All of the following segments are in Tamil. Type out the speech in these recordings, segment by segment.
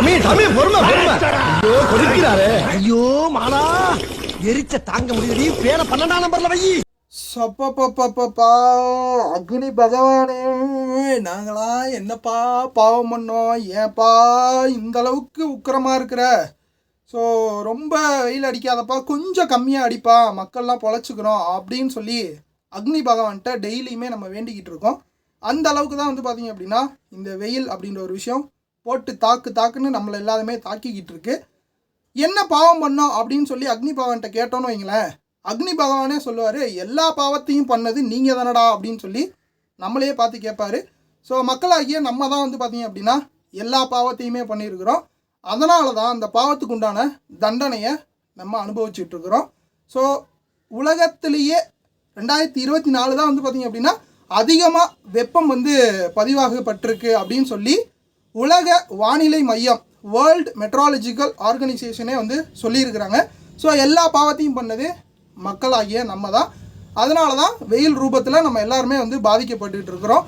சாமி சாமி பொறுமை பொறுமை. ஐயோ கொதிக்கிறாரே. ஐயோ மாலா. எரிச்ச தாங்க முடியலடி. பேர பன்னெண்டாம் நம்பர்ல வை. சப்பப்பப்பப்பா அக்னி பகவானே நாங்களா என்னப்பா பாவம் பண்ணோம்? ஏன்பா இந்த அளவுக்கு உக்கிரமா இருக்கிற? ஸோ ரொம்ப வெயில் அடிக்காதப்பா கொஞ்சம் கம்மியாக அடிப்பா மக்கள்லாம் பொழைச்சிக்கிறோம் அப்படின்னு சொல்லி அக்னி பகவான்கிட்ட டெய்லியுமே நம்ம வேண்டிக்கிட்டு இருக்கோம். அந்த அளவுக்கு தான் வந்து பார்த்தீங்க அப்படின்னா இந்த வெயில் அப்படின்ற ஒரு விஷயம் போட்டு தாக்கு தாக்குன்னு நம்மளை எல்லாருமே தாக்கிக்கிட்டு இருக்கு. என்ன பாவம் பண்ணோம் அப்படின்னு சொல்லி அக்னி பகவான்கிட்ட கேட்டோன்னு வைங்களேன். அக்னி பகவானே சொல்லுவார் எல்லா பாவத்தையும் பண்ணது நீங்கள் தானடா அப்படின்னு சொல்லி நம்மளையே பார்த்து கேட்பாரு. ஸோ மக்களாகிய நம்ம தான் வந்து பார்த்தீங்க அப்படின்னா எல்லா பாவத்தையுமே பண்ணியிருக்கிறோம். அதனால தான் அந்த பாவத்துக்கு உண்டான தண்டனையை நம்ம அனுபவிச்சுட்டு இருக்கிறோம். ஸோ உலகத்திலேயே ரெண்டாயிரத்தி இருபத்தி நாலு தான் வந்து பார்த்தீங்க அப்படின்னா அதிகமாக வெப்பம் வந்து பதிவாகப்பட்டிருக்கு அப்படின்னு சொல்லி உலக வானிலை மையம் வேர்ல்டு மெட்ராலஜிக்கல் ஆர்கனைசேஷனே வந்து சொல்லியிருக்கிறாங்க. ஸோ எல்லா பாவத்தையும் பண்ணது மக்களாகிய நம்ம தான் அதனால தான் வெயில் ரூபத்தில் நம்ம எல்லாருமே வந்து பாதிக்கப்பட்டுட்டு இருக்கிறோம்.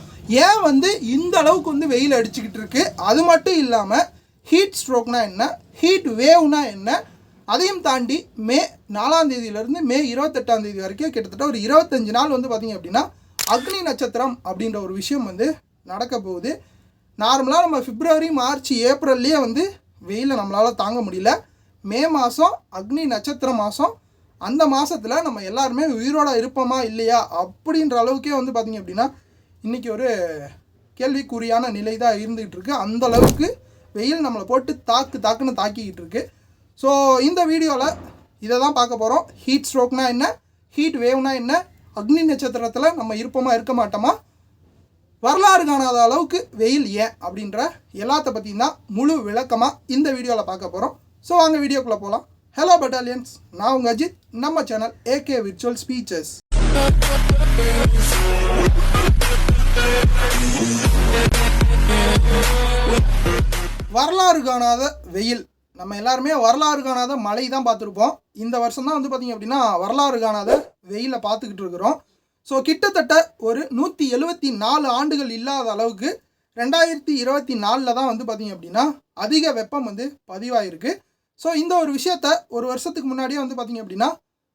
ஏன் வந்து இந்த அளவுக்கு வந்து வெயில் அடிச்சுக்கிட்டு இருக்கு? அது மட்டும் இல்லாமல் ஹீட் ஸ்ட்ரோக்னா என்ன? ஹீட் வேவ்னா என்ன? அதையும் தாண்டி மே நாலாம் தேதியிலேருந்து மே இருபத்தெட்டாம் தேதி வரைக்கும் கிட்டத்தட்ட ஒரு இருபத்தஞ்சு நாள் வந்து பார்த்திங்க அப்படின்னா அக்னி நட்சத்திரம் அப்படின்ற ஒரு விஷயம் வந்து நடக்க போகுது. நார்மலாக நம்ம பிப்ரவரி மார்ச் ஏப்ரல்லையே வந்து வெயிலை நம்மளால் தாங்க முடியல. மே மாதம் அக்னி நட்சத்திர மாதம் அந்த மாதத்தில் நம்ம எல்லாருமே உயிரோட இருப்போமா இல்லையா அப்படின்ற அளவுக்கே வந்து பார்த்திங்க அப்படின்னா இன்றைக்கி ஒரு கேள்விக்குறியான நிலை தான் இருந்துகிட்டு இருக்கு அந்த அளவுக்கு வெயில் நம்மளை போட்டு தாக்கு தாக்குன்னு தாக்கிக்கிட்டு இருக்கு ஸோ இந்த வீடியோவில் இதை தான் பார்க்க போகிறோம் ஹீட் ஸ்ட்ரோக்னா என்ன? ஹீட் வேவ்னா என்ன? அக்னி நட்சத்திரத்தில் நம்ம இருப்போமா இருக்க மாட்டோமா? வரலாறு காணாத அளவுக்கு வெயில் ஏன் அப்படின்ற எல்லாத்த பற்றியும் தான் முழு விளக்கமாக இந்த வீடியோவில் பார்க்க போகிறோம் ஸோ வாங்க வீடியோக்குள்ளே போகலாம் ஹலோ பட்டாலியன்ஸ் நான் உங்கள் அஜித். நம்ம சேனல் ஏகே விர்ச்சுவல் ஸ்பீச்சஸ் வரலாறு காணாத வெயில். நம்ம எல்லாருமே வரலாறு காணாத மழை தான் பார்த்துருப்போம். இந்த வருஷம் தான் வந்து பார்த்திங்க அப்படின்னா வரலாறு காணாத வெயிலை பார்த்துக்கிட்டு இருக்கிறோம். ஸோ கிட்டத்தட்ட ஒரு நூற்றி எழுபத்தி நாலு ஆண்டுகள் இல்லாத அளவுக்கு ரெண்டாயிரத்தி இருபத்தி நாலில் தான் வந்து பார்த்திங்க அப்படின்னா அதிக வெப்பம் வந்து பதிவாயிருக்கு. ஸோ இந்த ஒரு விஷயத்த ஒரு வருஷத்துக்கு முன்னாடியே வந்து பார்த்திங்க அப்படின்னா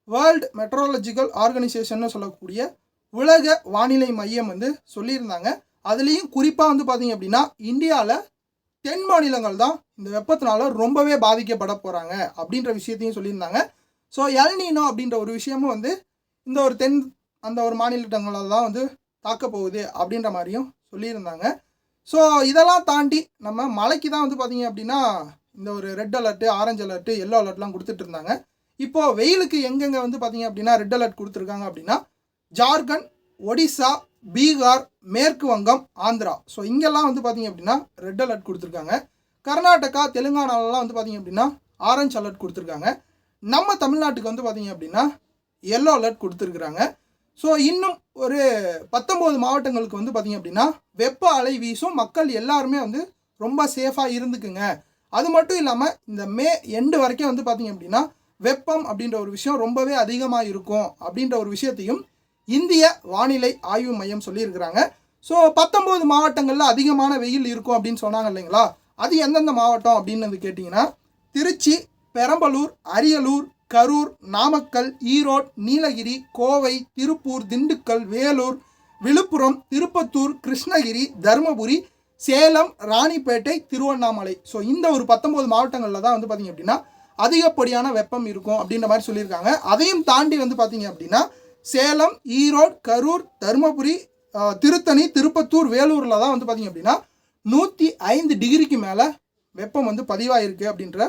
வேர்ல்டு மெட்ரோலஜிக்கல் ஆர்கனைசேஷன்னு சொல்லக்கூடிய உலக வானிலை மையம் வந்து சொல்லியிருந்தாங்க. அதுலேயும் குறிப்பாக வந்து பார்த்திங்க அப்படின்னா இந்தியாவில் தென் மாநிலங்கள் தான் இந்த வெப்பத்தினால ரொம்பவே பாதிக்கப்பட போகிறாங்க அப்படின்ற விஷயத்தையும் சொல்லியிருந்தாங்க. ஸோ எல்னினோ அப்படின்ற ஒரு விஷயமும் வந்து இந்த ஒரு தென் அந்த ஒரு மாநிலங்களால் தான் வந்து தாக்க போகுது அப்படின்ற மாதிரியும் சொல்லியிருந்தாங்க. ஸோ இதெல்லாம் தாண்டி நம்ம மழைக்கு தான் வந்து பார்த்தீங்க அப்படின்னா இந்த ஒரு red alert orange alert yellow அலர்ட்லாம் கொடுத்துட்டு இருந்தாங்க. இப்போது வெயிலுக்கு எங்கெங்கே வந்து பார்த்தீங்க அப்படின்னா ரெட் அலர்ட் கொடுத்துருக்காங்க அப்படின்னா ஜார்க்கண்ட் ஒடிசா பீகார் மேற்கு வங்கம் ஆந்திரா. ஸோ இங்கெல்லாம் வந்து பார்த்தீங்க அப்படின்னா ரெட் அலர்ட் கொடுத்துருக்காங்க. கர்நாடகா தெலுங்கானாலலாம் வந்து பார்த்திங்க அப்படின்னா ஆரஞ்சு அலர்ட் கொடுத்துருக்காங்க. நம்ம தமிழ்நாட்டுக்கு வந்து பார்த்தீங்க அப்படின்னா எல்லோ அலர்ட் கொடுத்துருக்குறாங்க. ஸோ இன்னும் ஒரு பத்தொம்போது மாவட்டங்களுக்கு வந்து பார்த்திங்க அப்படின்னா வெப்ப அலை வீசும் மக்கள் எல்லாருமே வந்து ரொம்ப சேஃபாக இருந்துக்குங்க. அது மட்டும் இல்லாமல் இந்த மே எண்டு வரைக்கும் வந்து பார்த்தீங்க அப்படின்னா வெப்பம் அப்படின்ற ஒரு விஷயம் ரொம்பவே அதிகமாக இருக்கும் அப்படின்ற ஒரு விஷயத்தையும் இந்திய வானிலை ஆய்வு மையம் சொல்லியிருக்கிறாங்க. ஸோ பத்தொம்போது மாவட்டங்களில் அதிகமான வெயில் இருக்கும் அப்படின்னு சொன்னாங்க இல்லைங்களா? அது எந்தெந்த மாவட்டம் அப்படின்னு வந்து கேட்டிங்கன்னா திருச்சி பெரம்பலூர் அரியலூர் கரூர் நாமக்கல் ஈரோடு நீலகிரி கோவை திருப்பூர் திண்டுக்கல் வேலூர் விழுப்புரம் திருப்பத்தூர் கிருஷ்ணகிரி தருமபுரி சேலம் ராணிப்பேட்டை திருவண்ணாமலை. ஸோ இந்த ஒரு பத்தொம்போது மாவட்டங்களில் தான் வந்து பார்த்திங்க அப்படின்னா அதிகப்படியான வெப்பம் இருக்கும் அப்படின்ற மாதிரி சொல்லியிருக்காங்க. அதையும் தாண்டி வந்து பார்த்திங்க அப்படின்னா சேலம் ஈரோடு கரூர் தருமபுரி திருத்தணி திருப்பத்தூர் வேலூரில் தான் வந்து பார்த்தீங்க அப்படின்னா நூற்றி ஐந்து டிகிரிக்கு மேலே வெப்பம் வந்து பதிவாயிருக்கு அப்படின்ற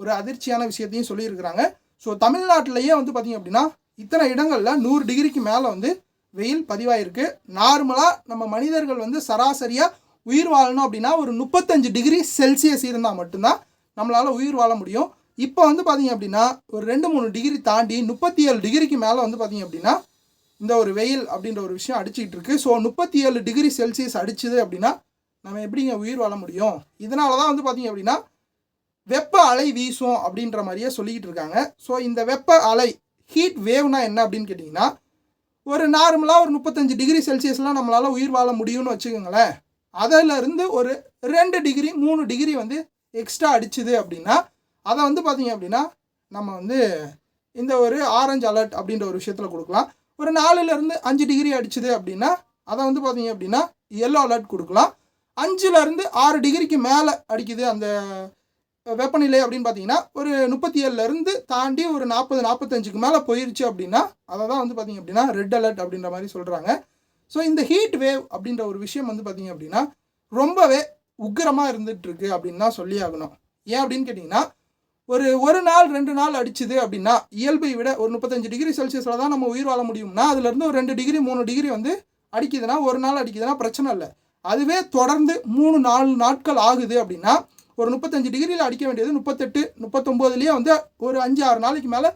ஒரு அதிர்ச்சியான விஷயத்தையும் சொல்லியிருக்கிறாங்க. ஸோ தமிழ்நாட்டிலையே வந்து பார்த்திங்க அப்படின்னா இத்தனை இடங்களில் நூறு டிகிரிக்கு மேலே வந்து வெயில் பதிவாயிருக்கு. நார்மலாக நம்ம மனிதர்கள் வந்து சராசரியாக உயிர் வாழணும் அப்படின்னா ஒரு முப்பத்தஞ்சு டிகிரி செல்சியஸ் இருந்தால் மட்டும்தான் நம்மளால் உயிர் வாழ முடியும். இப்போ வந்து பார்த்தீங்க அப்படின்னா ஒரு ரெண்டு மூணு டிகிரி தாண்டி முப்பத்தி ஏழு டிகிரிக்கு மேலே வந்து பார்த்திங்க அப்படின்னா இந்த ஒரு வெயில் அப்படின்ற ஒரு விஷயம் அடிச்சிட்டு இருக்கு. ஸோ முப்பத்தி ஏழு டிகிரி செல்சியஸ் அடிச்சுது அப்படின்னா நம்ம எப்படிங்க உயிர் வாழ முடியும்? இதனால தான் வந்து பார்த்திங்க அப்படின்னா வெப்ப அலை வீசும் அப்படின்ற மாதிரியே சொல்லிக்கிட்டு இருக்காங்க. ஸோ இந்த வெப்ப அலை ஹீட் வேவ்னா என்ன அப்படின்னு கேட்டிங்கன்னா ஒரு நார்மலாக ஒரு முப்பத்தஞ்சு டிகிரி செல்சியஸ்லாம் நம்மளால் உயிர் வாழ முடியும்னு வச்சுக்கோங்களேன். அதிலிருந்து ஒரு ரெண்டு டிகிரி மூணு டிகிரி வந்து எக்ஸ்ட்ரா அடிச்சுது அப்படின்னா அதை வந்து பார்த்தீங்க அப்படின்னா நம்ம வந்து இந்த ஒரு ஆரஞ்சு அலர்ட் அப்படின்ற ஒரு விஷயத்தில் கொடுக்கலாம். ஒரு நாலுலேருந்து அஞ்சு டிகிரி அடிச்சுது அப்படின்னா அதை வந்து பார்த்தீங்க அப்படின்னா எல்லோ அலர்ட் கொடுக்கலாம். அஞ்சுலேருந்து ஆறு டிகிரிக்கு மேலே அடிக்குது அந்த வெப்பநிலை அப்படின்னு பார்த்தீங்கன்னா ஒரு முப்பத்தி ஏழுலேருந்து தாண்டி ஒரு நாற்பது நாற்பத்தஞ்சுக்கு மேலே போயிருச்சு அப்படின்னா அதை தான் வந்து பார்த்தீங்க அப்படின்னா ரெட் அலர்ட் அப்படின்ற மாதிரி சொல்கிறாங்க ஸோ இந்த ஹீட் வேவ் அப்படின்ற ஒரு விஷயம் வந்து பார்த்திங்க அப்படின்னா ரொம்பவே உக்கிரமாக இருந்துகிட்ருக்கு அப்படின்னா அப்படின்னு தான் சொல்லி ஆகணும். ஏன் அப்படின்னு கேட்டிங்கன்னா ஒரு ஒரு நாள் ரெண்டு நாள் அடிச்சுது அப்படின்னா இயல்பை விட ஒரு முப்பத்தஞ்சு டிகிரி செல்சியஸில் தான் நம்ம உயிர் வாழ முடியும்னா அதுலேருந்து ஒரு ரெண்டு டிகிரி மூணு டிகிரி வந்து அடிக்குதுன்னா ஒரு நாள் அடிக்குதுன்னா பிரச்சனை இல்லை. அதுவே தொடர்ந்து மூணு நாலு நாட்கள் ஆகுது அப்படின்னா ஒரு முப்பத்தஞ்சு டிகிரியில் அடிக்க வேண்டியது முப்பத்தெட்டு முப்பத்தொம்போதுலேயே வந்து ஒரு அஞ்சு ஆறு நாளைக்கு மேலே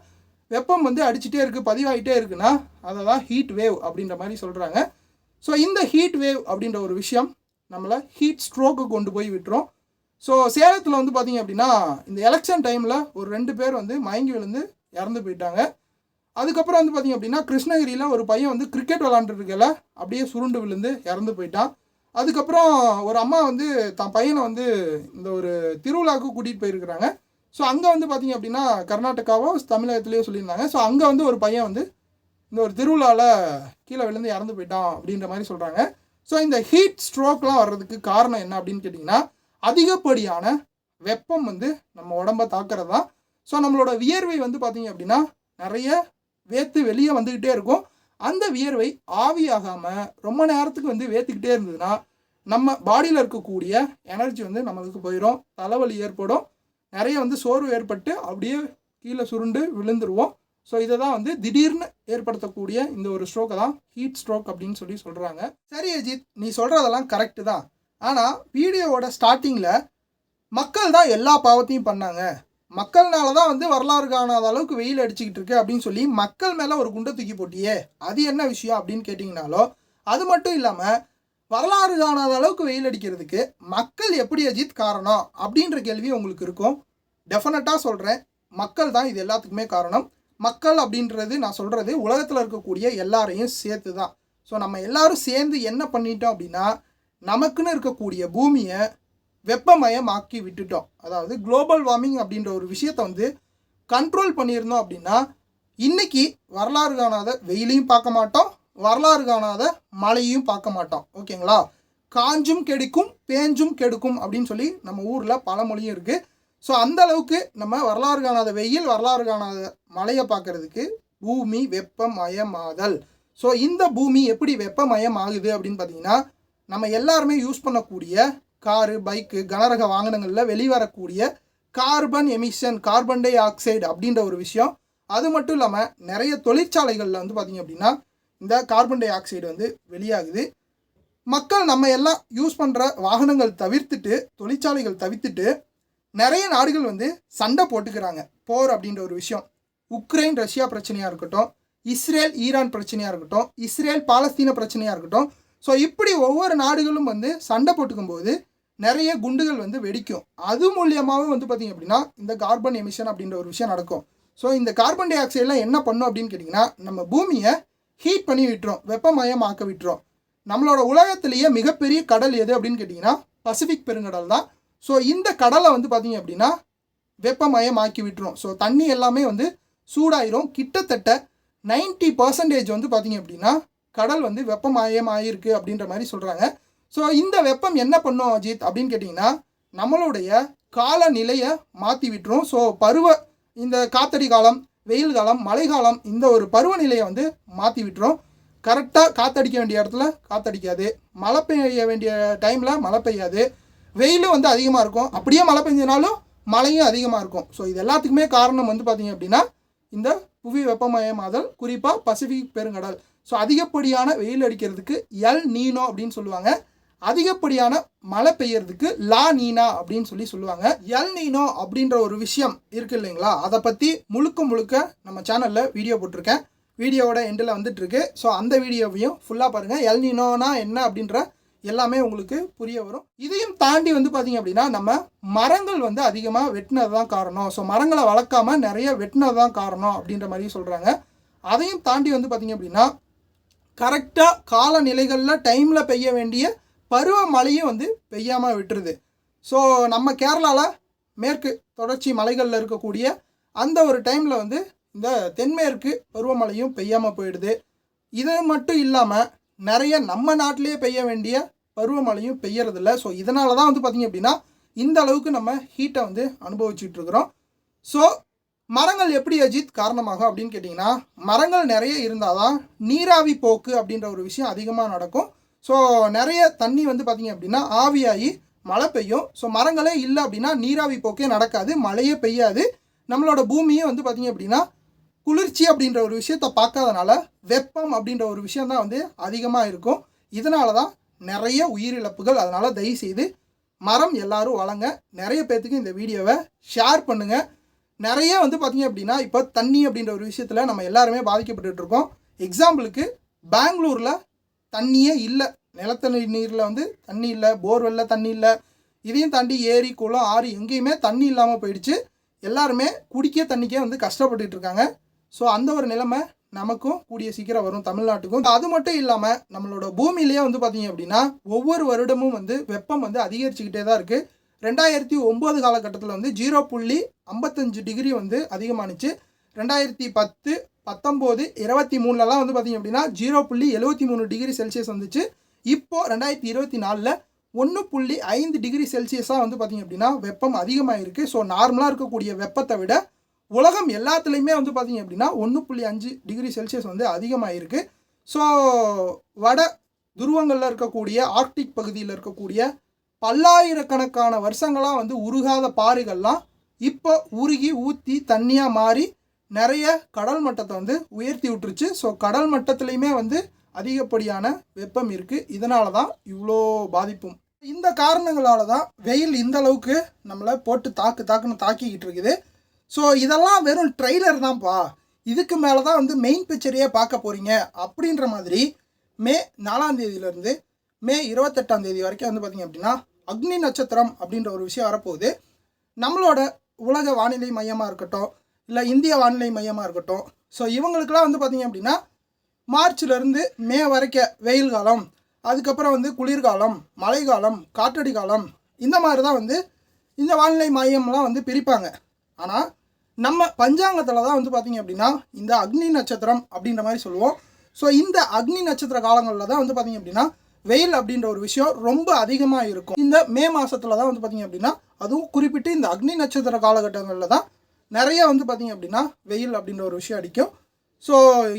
வெப்பம் வந்து அடிச்சுட்டே இருக்குது பதிவாகிட்டே இருக்குன்னா அதை தான் ஹீட் வேவ் அப்படின்ற மாதிரி சொல்கிறாங்க ஸோ இந்த ஹீட் வேவ் அப்படின்ற ஒரு விஷயம் நம்மளை ஹீட் ஸ்ட்ரோக்கு கொண்டு போய் விட்டுரும். ஸோ சேலத்தில் வந்து பார்த்தீங்க அப்படின்னா இந்த எலெக்ஷன் டைமில் ஒரு ரெண்டு பேர் வந்து மயங்கி விழுந்து இறந்து போயிட்டாங்க. அதுக்கப்புறம் வந்து பார்த்தீங்க அப்படின்னா கிருஷ்ணகிரியில் ஒரு பையன் வந்து கிரிக்கெட் விளாண்டுருக்கல அப்படியே சுருண்டு விழுந்து இறந்து போயிட்டான். அதுக்கப்புறம் ஒரு அம்மா வந்து தான் பையனை வந்து இந்த ஒரு திருவிழாவுக்கு கூட்டிகிட்டு போயிருக்கிறாங்க. ஸோ அங்கே வந்து பார்த்தீங்க அப்படின்னா கர்நாடகாவோ தமிழகத்துலேயோ சொல்லியிருந்தாங்க. ஸோ அங்கே வந்து ஒரு பையன் வந்து இந்த ஒரு திருவிழாவில் கீழே விழுந்து இறந்து போயிட்டான் அப்படின்ற மாதிரி சொல்கிறாங்க ஸோ இந்த ஹீட் ஸ்ட்ரோக்லாம் வர்றதுக்கு காரணம் என்ன அப்படின்னு கேட்டிங்கன்னா அதிகப்படியான வெப்பம் வந்து நம்ம உடம்ப தாக்குறது தான் ஸோ நம்மளோட வியர்வை வந்து பார்த்தீங்க அப்படின்னா நிறைய வேத்து வெளியே வந்துக்கிட்டே இருக்கும். அந்த வியர்வை ஆவியாகாமல் ரொம்ப நேரத்துக்கு வந்து வேத்துக்கிட்டே இருந்ததுன்னா நம்ம பாடியில் இருக்கக்கூடிய எனர்ஜி வந்து நம்மளுக்கு போயிடும் தலைவலி ஏற்படும். நிறைய வந்து சோர்வு ஏற்பட்டு அப்படியே கீழே சுருண்டு விழுந்துருவோம். ஸோ இதை தான் வந்து திடீர்னு ஏற்படுத்தக்கூடிய இந்த ஒரு ஸ்ட்ரோக்கை தான் ஹீட் ஸ்ட்ரோக் அப்படின்னு சொல்லி சொல்கிறாங்க சரி அஜித் நீ சொல்கிறதெல்லாம் கரெக்டு தான். ஆனால் வீடியோவோட ஸ்டார்டிங்கில் மக்கள் தான் எல்லா பாவத்தையும் பண்ணாங்க. மக்கள்னால தான் வந்து வரலாறு காணாத அளவுக்கு வெயில் அடிச்சுக்கிட்டு இருக்கு அப்படின்னு சொல்லி மக்கள் மேலே ஒரு குண்டை தூக்கி போட்டியே. அது என்ன விஷயம் அப்படின்னு கேட்டிங்கனாலோ அது மட்டும் இல்லாமல் வரலாறு காணாத அளவுக்கு வெயில் அடிக்கிறதுக்கு மக்கள் எப்படி அஜித் காரணம் அப்படின்ற கேள்வி உங்களுக்கு இருக்கும். டெஃபினட்டாக சொல்கிறேன் மக்கள் தான் இது எல்லாத்துக்குமே காரணம். மக்கள் அப்படின்றது நான் சொல்கிறது உலகத்தில் இருக்கக்கூடிய எல்லாரையும் சேர்த்து தான் ஸோ நம்ம எல்லாரும் சேர்ந்து என்ன பண்ணிட்டோம் அப்படின்னா நமக்குன்னு இருக்கக்கூடிய பூமியை வெப்பமயமாக்கி விட்டுட்டோம். அதாவது குளோபல் வார்மிங் அப்படின்ற ஒரு விஷயத்தை வந்து கண்ட்ரோல் பண்ணியிருந்தோம் அப்படின்னா இன்றைக்கி வரலாறு காணாத வெயிலையும் பார்க்க மாட்டோம் வரலாறு காணாத மழையும் பார்க்க மாட்டோம். ஓகேங்களா காஞ்சும் கெடுக்கும் பேஞ்சும் கெடுக்கும் அப்படின்னு சொல்லி நம்ம ஊரில் பழமொழியும் இருக்குது ஸோ அந்த அளவுக்கு நம்ம வரலாறு காணாத வெயில் வரலாறு காணாத மழையை பார்க்கறதுக்கு பூமி வெப்பமயமாதல். ஸோ இந்த பூமி எப்படி வெப்பமயம் ஆகுது அப்படின்னு பார்த்தீங்கன்னா நம்ம எல்லாருமே யூஸ் பண்ணக்கூடிய காரு பைக்கு கனரக வாகனங்களில் வெளிவரக்கூடிய carbon emission carbon dioxide அப்படின்ற ஒரு விஷயம். அது மட்டும் இல்லாமல் நிறைய தொழிற்சாலைகளில் வந்து பார்த்திங்க அப்படின்னா இந்த கார்பன் டை ஆக்சைடு வந்து வெளியாகுது. மக்கள் நம்ம எல்லாம் யூஸ் பண்ணுற வாகனங்கள் தவிர்த்துட்டு தொழிற்சாலைகள் தவிர்த்துட்டு நிறைய நாடுகள் வந்து சண்டை போட்டுக்கிறாங்க. போர் அப்படின்ற ஒரு விஷயம். உக்ரைன் ரஷ்யா பிரச்சனையாக இருக்கட்டும் இஸ்ரேல் ஈரான் பிரச்சனையாக இருக்கட்டும் இஸ்ரேல் பாலஸ்தீன பிரச்சனையாக இருக்கட்டும் ஸோ இப்படி ஒவ்வொரு நாடுகளும் வந்து சண்டை போட்டுக்கும் போது நிறைய குண்டுகள் வந்து வெடிக்கும். அது மூலியமாகவே வந்து பார்த்திங்க அப்படின்னா இந்த கார்பன் எமிஷன் அப்படின்ற ஒரு விஷயம் நடக்கும். ஸோ இந்த கார்பன் டை ஆக்சைடெலாம் என்ன பண்ணும் அப்படின்னு கேட்டிங்கன்னா நம்ம பூமியை ஹீட் பண்ணி விட்டுரும் வெப்பமயமாக்க விட்டுரும். நம்மளோட உலகத்திலேயே மிகப்பெரிய கடல் எது அப்படின்னு கேட்டிங்கன்னா பசிபிக் பெருங்கடல் தான். ஸோ இந்த கடலை வந்து பார்த்திங்க அப்படின்னா வெப்பமயமாக்கி விட்டுரும். ஸோ தண்ணி எல்லாமே வந்து சூடாயிரும். கிட்டத்தட்ட 90% பர்சன்டேஜ் வந்து பார்த்திங்க அப்படின்னா கடல் வந்து வெப்பமயமாயிருக்கு அப்படின்ற மாதிரி சொல்கிறாங்க ஸோ இந்த வெப்பம் என்ன பண்ணும் அஜித் அப்படின்னு கேட்டிங்கன்னா நம்மளுடைய காலநிலையை மாற்றி விட்டுரும். ஸோ பருவ இந்த காத்தடி காலம் வெயில் காலம் மழைக்காலம் இந்த ஒரு பருவநிலையை வந்து மாற்றி விட்டுரும். கரெக்டாக காத்தடிக்க வேண்டிய இடத்துல காத்தடிக்காது. மழை பெய்ய வேண்டிய டைமில் மழை பெய்யாது. வெயிலும் வந்து அதிகமாக இருக்கும். அப்படியே மழை பெஞ்சனாலும் மழையும் அதிகமாக இருக்கும். ஸோ இது எல்லாத்துக்குமே காரணம் வந்து பார்த்திங்க அப்படின்னா இந்த புவி வெப்பமயமாதல் குறிப்பாக பசிபிக் பெருங்கடல். ஸோ அதிகப்படியான வெயில் அடிக்கிறதுக்கு எல் நீனோ அப்படின்னு சொல்லுவாங்க. அதிகப்படியான மழை பெய்யறதுக்கு லா நீனா அப்படின்னு சொல்லி சொல்லுவாங்க. எல் நீனோ அப்படின்ற ஒரு விஷயம் இருக்கு இல்லைங்களா? அதை பற்றி முழுக்க முழுக்க நம்ம சேனலில் வீடியோ போட்டிருக்கேன். வீடியோவோட எண்டில் வந்துட்டுருக்கு. ஸோ அந்த வீடியோவையும் ஃபுல்லாக பாருங்கள் எல் நீனோனா என்ன அப்படின்ற எல்லாமே உங்களுக்கு புரிய வரும். இதையும் தாண்டி வந்து பார்த்தீங்க அப்படின்னா நம்ம மரங்கள் வந்து அதிகமாக வெட்டினது தான் காரணம். ஸோ மரங்களை வளர்க்காம நிறைய வெட்டினது தான் காரணம் அப்படின்ற மாதிரி சொல்கிறாங்க அதையும் தாண்டி வந்து பார்த்தீங்க அப்படின்னா கரெக்டாக காலநிலைகளில் டைமில் பெய்ய வேண்டிய பருவமழையும் வந்து பெய்யாமல் விட்டுருது. ஸோ நம்ம கேரளாவில் மேற்கு தொடர்ச்சி மலைகளில் இருக்கக்கூடிய அந்த ஒரு டைமில் வந்து இந்த தென்மேற்கு பருவமழையும் பெய்யாமல் போயிடுது. இது மட்டும் இல்லாமல் நிறைய நம்ம நாட்டிலேயே பெய்ய வேண்டிய பருவமழையும் பெய்யறதில்ல. ஸோ இதனால தான் வந்து பார்த்திங்க அப்படின்னா இந்த அளவுக்கு நம்ம ஹீட்டை வந்து அனுபவிச்சுட்டு இருக்கிறோம். ஸோ மரங்கள் எப்படி அஜித் காரணமாகும் அப்படின்னு கேட்டிங்கன்னா மரங்கள் நிறைய இருந்தால் தான் நீராவி போக்கு அப்படின்ற ஒரு விஷயம் அதிகமாக நடக்கும். ஸோ நிறைய தண்ணி வந்து பார்த்திங்க அப்படின்னா ஆவியாகி மழை பெய்யும். ஸோ மரங்களே இல்லை அப்படின்னா நீராவி போக்கே நடக்காது மழையே பெய்யாது. நம்மளோட பூமியே வந்து பார்த்திங்க அப்படின்னா குளிர்ச்சி அப்படின்ற ஒரு விஷயத்த பார்க்காதனால வெப்பம் அப்படின்ற ஒரு விஷயம் தான் வந்து அதிகமாக இருக்கும். இதனால தான் நிறைய உயிரிழப்புகள் அதனால் தயவுசெய்து மரம் எல்லாரும் வளங்க. நிறைய பேர்த்துக்கு இந்த வீடியோவை ஷேர் பண்ணுங்கள் நிறைய வந்து பார்த்தீங்க அப்படின்னா இப்போ தண்ணி அப்படின்ற ஒரு விஷயத்தில் நம்ம எல்லாருமே பாதிக்கப்பட்டு இருக்கோம். எக்ஸாம்பிளுக்கு பெங்களூரில் தண்ணியே இல்லை. நிலத்தடி நீரில் வந்து தண்ணி இல்லை போர்வெல்ல தண்ணி இல்லை. இதையும் தாண்டி ஏரி குளம் ஆறு எங்கேயுமே தண்ணி இல்லாமல் போயிடுச்சு. எல்லாருமே குடிக்க தண்ணிக்கே வந்து கஷ்டப்பட்டுட்டு இருக்காங்க. ஸோ அந்த ஒரு நிலைமை நமக்கும் கூடிய சீக்கிரம் வரும் தமிழ்நாட்டுக்கும். அது மட்டும் இல்லாமல் நம்மளோட பூமியிலேயே வந்து பார்த்தீங்க அப்படின்னா ஒவ்வொரு வருடமும் வந்து வெப்பம் வந்து அதிகரிச்சுக்கிட்டே தான் இருக்குது ரெண்டாயிரத்தி ஒம்பது காலகட்டத்தில் வந்து ஜீரோ புள்ளி ஐம்பத்தஞ்சு டிகிரி வந்து அதிகமானுச்சு. ரெண்டாயிரத்தி பத்து பத்தொம்போது இருபத்தி மூணுலலாம் வந்து பார்த்தீங்க அப்படின்னா ஜீரோ புள்ளி எழுபத்தி மூணு டிகிரி செல்சியஸ் வந்துச்சு. இப்போ ரெண்டாயிரத்தி இருபத்தி நாலில் ஒன்று புள்ளி ஐந்து டிகிரி செல்சியஸாக வந்து பார்த்தீங்க அப்படின்னா வெப்பம் அதிகமாக இருக்குது ஸோ நார்மலாக இருக்கக்கூடிய வெப்பத்தை விட உலகம் எல்லாத்துலேயுமே வந்து பார்த்தீங்க அப்படின்னா ஒன்று புள்ளி அஞ்சு டிகிரி செல்சியஸ் வந்து அதிகமாக இருக்குது ஸோ வட துருவங்களில் இருக்கக்கூடிய ஆர்க்டிக் பகுதியில் இருக்கக்கூடிய பல்லாயிரக்கணக்கான வருஷங்களாக வந்து உருகாத பாறைகள்லாம் இப்போ உருகி ஊற்றி தண்ணியாக மாறி நிறைய கடல் மட்டத்தை வந்து உயர்த்தி விட்டுருச்சு. ஸோ கடல் மட்டத்துலேயுமே வந்து அதிகப்படியான வெப்பம் இருக்குது இதனால தான் இவ்வளோ பாதிப்பும். இந்த காரணங்களால தான் வெயில் இந்த அளவுக்கு நம்மளை போட்டு தாக்கு தாக்குன்னு தாக்கிக்கிட்டு இருக்குது. ஸோ இதெல்லாம் வெறும் ட்ரெய்லர் தான்ப்பா. இதுக்கு மேலே தான் வந்து மெயின் பிக்சரையே பார்க்க போகிறீங்க அப்படின்ற மாதிரி மே நாலாம் தேதியிலேருந்து மே இருபத்தெட்டாம் தேதி வரைக்கும் வந்து பார்த்திங்க அப்படின்னா அக்னி நட்சத்திரம் அப்படின்ற ஒரு விஷயம் வரப்போகுது. நம்மளோட உலக வானிலை மையமாக இருக்கட்டும் இல்லை இந்திய வானிலை மையமாக இருக்கட்டும் ஸோ இவங்களுக்கெல்லாம் வந்து பார்த்திங்க அப்படின்னா மார்ச்லேருந்து மே வரைக்கும் வெயில் காலம் அதுக்கப்புறம் வந்து குளிர்காலம் மழைக்காலம் காற்றடி காலம் இந்த மாதிரி தான் வந்து இந்த வானிலை மையம்லாம் வந்து பிரிப்பாங்க. ஆனால் நம்ம பஞ்சாங்கத்தில் தான் வந்து பார்த்திங்க அப்படின்னா இந்த அக்னி நட்சத்திரம் அப்படின்ற மாதிரி சொல்லுவோம். ஸோ இந்த அக்னி நட்சத்திர காலங்களில் தான் வந்து பார்த்திங்க அப்படின்னா வெயில் அப்படின்ற ஒரு விஷயம் ரொம்ப அதிகமாக இருக்கும். இந்த மே மாதத்தில் தான் வந்து பார்த்திங்க அப்படின்னா அதுவும் குறிப்பிட்டு இந்த அக்னி நட்சத்திர காலகட்டங்களில் தான் நிறைய வந்து பார்த்திங்க அப்படின்னா வெயில் அப்படின்ற ஒரு விஷயம் அடிக்கும். ஸோ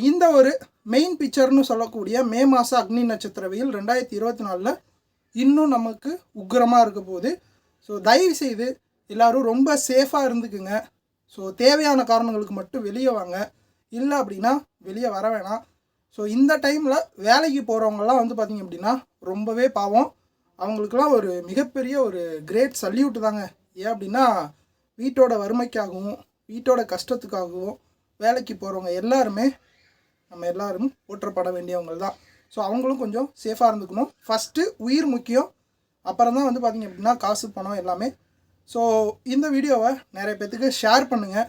இந்த ஒரு மெயின் பிக்சர்னு சொல்லக்கூடிய மே மாத அக்னி நட்சத்திர வெயில் ரெண்டாயிரத்தி இருபத்தி நாலில் இன்னும் நமக்கு உக்கிரமாக இருக்க போகுது. ஸோ தயவு செய்து எல்லோரும் ரொம்ப சேஃபாக இருந்துக்குங்க. ஸோ தேவையான காரணங்களுக்கு மட்டும் வெளியே வாங்க. இல்லை அப்படின்னா வெளியே வர வேணாம். ஸோ இந்த டைமில் வேலைக்கு போகிறவங்கலாம் வந்து பார்த்திங்க அப்படின்னா ரொம்பவே பாவம். அவங்களுக்கெல்லாம் ஒரு மிகப்பெரிய ஒரு கிரேட் சல்யூட் தாங்க. ஏன் அப்படின்னா வீட்டோட வறுமைக்காகவும் வீட்டோட கஷ்டத்துக்காகவும் வேலைக்கு போகிறவங்க எல்லாருமே நம்ம எல்லாரும் போற்றப்பட வேண்டியவங்க தான். ஸோ அவங்களும் கொஞ்சம் சேஃபாக இருந்துக்கணும். ஃபஸ்ட்டு உயிர் முக்கியம். அப்புறம் தான் வந்து பார்த்திங்க அப்படின்னா காசு பணம் எல்லாமே. ஸோ இந்த வீடியோவை நிறைய பேர்த்துக்கு ஷேர் பண்ணுங்கள்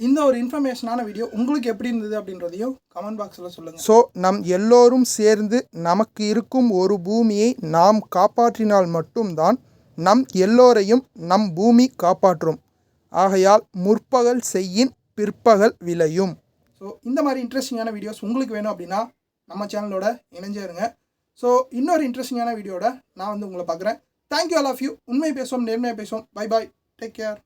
இந்த ஒரு இன்ஃபர்மேஷனான வீடியோ உங்களுக்கு எப்படி இருந்தது அப்படின்றதையும் கமெண்ட் பாக்ஸில் சொல்லுங்கள் ஸோ நம் எல்லோரும் சேர்ந்து நமக்கு இருக்கும் ஒரு பூமியை நாம் காப்பாற்றினால் மட்டும்தான் நம் எல்லோரையும் நம் பூமி காப்பாற்றும். ஆகையால் முற்பகல் செய்யின் பிற்பகல் விளையும். ஸோ இந்த மாதிரி இன்ட்ரெஸ்டிங்கான வீடியோஸ் உங்களுக்கு வேணும் அப்படின்னா நம்ம சேனலோட இணைஞ்சே இருங்க. ஸோ இன்னொரு இன்ட்ரெஸ்டிங்கான வீடியோட நான் வந்து உங்களை பார்க்குறேன். தேங்க்யூ ஆல் ஆஃப் யூ உண்மை பேசுவோம் நேர்மையாக பேசுவோம். Bye bye take care